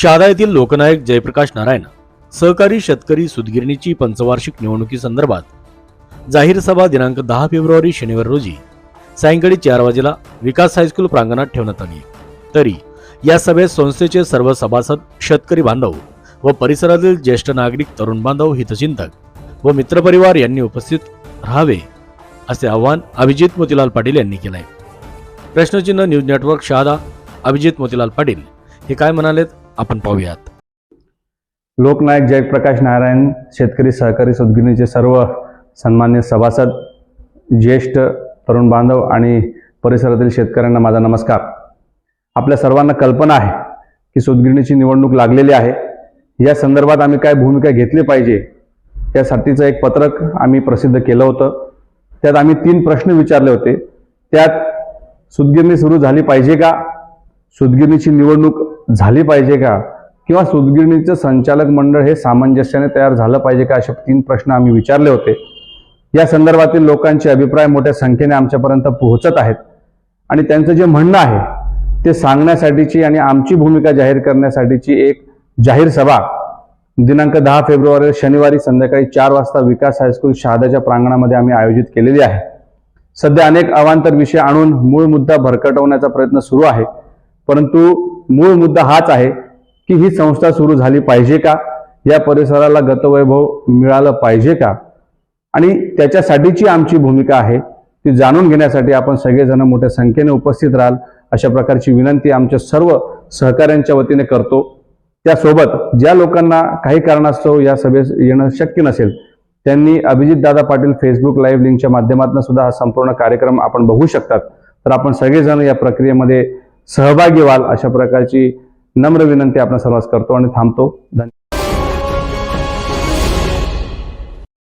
शहादा येथील लोकनायक जयप्रकाश नारायण सहकारी शेतकरी सुदगिरणीची पंचवार्षिक निवडणुकीसंदर्भात जाहीर सभा दिनांक दहा फेब्रुवारी शनिवार रोजी सायंकाळी चार वाजेला विकास हायस्कूल प्रांगणात ठेवण्यात आली. तरी या सभेत संस्थेचे सर्व सभासद शेतकरी बांधव व परिसरातील ज्येष्ठ नागरिक तरुण बांधव हितचिंतक व मित्रपरिवार यांनी उपस्थित राहावे असे आवाहन अभिजित मोतीलाल पाटील यांनी केले आहे प्रश्नचिन्ह न्यूज नेटवर्क शहादा अभिजित मोतीलाल पाटील हे काय म्हणालेत? आपण पाहूयात. लोकनायक जयप्रकाश नारायण शेतकरी सहकारी सद्गिरणीचे सर्व सन्मान्य सभासद ज्येष्ठ तरुण बांधव आणि परिसरातील शेतकऱ्यांना माझा नमस्कार. आपल्या सर्वांना कल्पना आहे की सुदगिरणीची निवडणूक लागलेली आहे. या संदर्भात आम्ही काय भूमिका घेतली पाहिजे यासाठीचं एक पत्रक आम्ही प्रसिद्ध केलं होतं. त्यात आम्ही तीन प्रश्न विचारले होते. त्यात सुदगिरणी सुरू झाली पाहिजे का? सुदगिरणीची निवडणूक झाली पाहिजे का? किंवा सुदगिरणीचं संचालक मंडळ हे सामंजस्याने तयार झालं पाहिजे का? असे तीन प्रश्न आम्ही विचारले होते. या संदर्भातील लोकांचे अभिप्राय मोठ्या संख्येने आमच्यापर्यंत पोहोचत आहेत. आणि त्यांचं जे म्हणणं आहे ते सांगण्यासाठीची आणि आमची भूमिका जाहीर करण्यासाठीची एक जाहीर सभा दिनांक दहा फेब्रुवारी शनिवारी संध्याकाळी चार वाजता विकास हायस्कूल शहादाच्या प्रांगणामध्ये आम्ही आयोजित केलेली आहे. सध्या अनेक अवांतर विषय आणून मूळ मुद्दा भरकटवण्याचा प्रयत्न सुरू आहे. परंतु मूळ मुद्दा हाच आहे की ही संस्था सुरू झाली पाहिजे का? या परिसराला गतवैभव मिळालं पाहिजे का? आणि त्याच्यासाठीची आमची भूमिका आहे ती जाणून घेण्यासाठी आपण सगळेजण मोठ्या संख्येने उपस्थित राहाल अशा प्रकारची विनंती आमच्या सर्व सहकाऱ्यांच्या वतीने करतो. त्यासोबत ज्या लोकांना काही कारणास्तव या सभेस येणं शक्य नसेल त्यांनी अभिजित दादा पाटील फेसबुक लाईव्ह लिंकच्या माध्यमातून सुद्धा हा संपूर्ण कार्यक्रम आपण बघू शकतात. तर आपण सगळेजण या प्रक्रियेमध्ये सहभागी व्हाल अशा प्रकारची नम्र विनंती आपण सर्वांस करतो आणि थांबतो. धन्यवाद.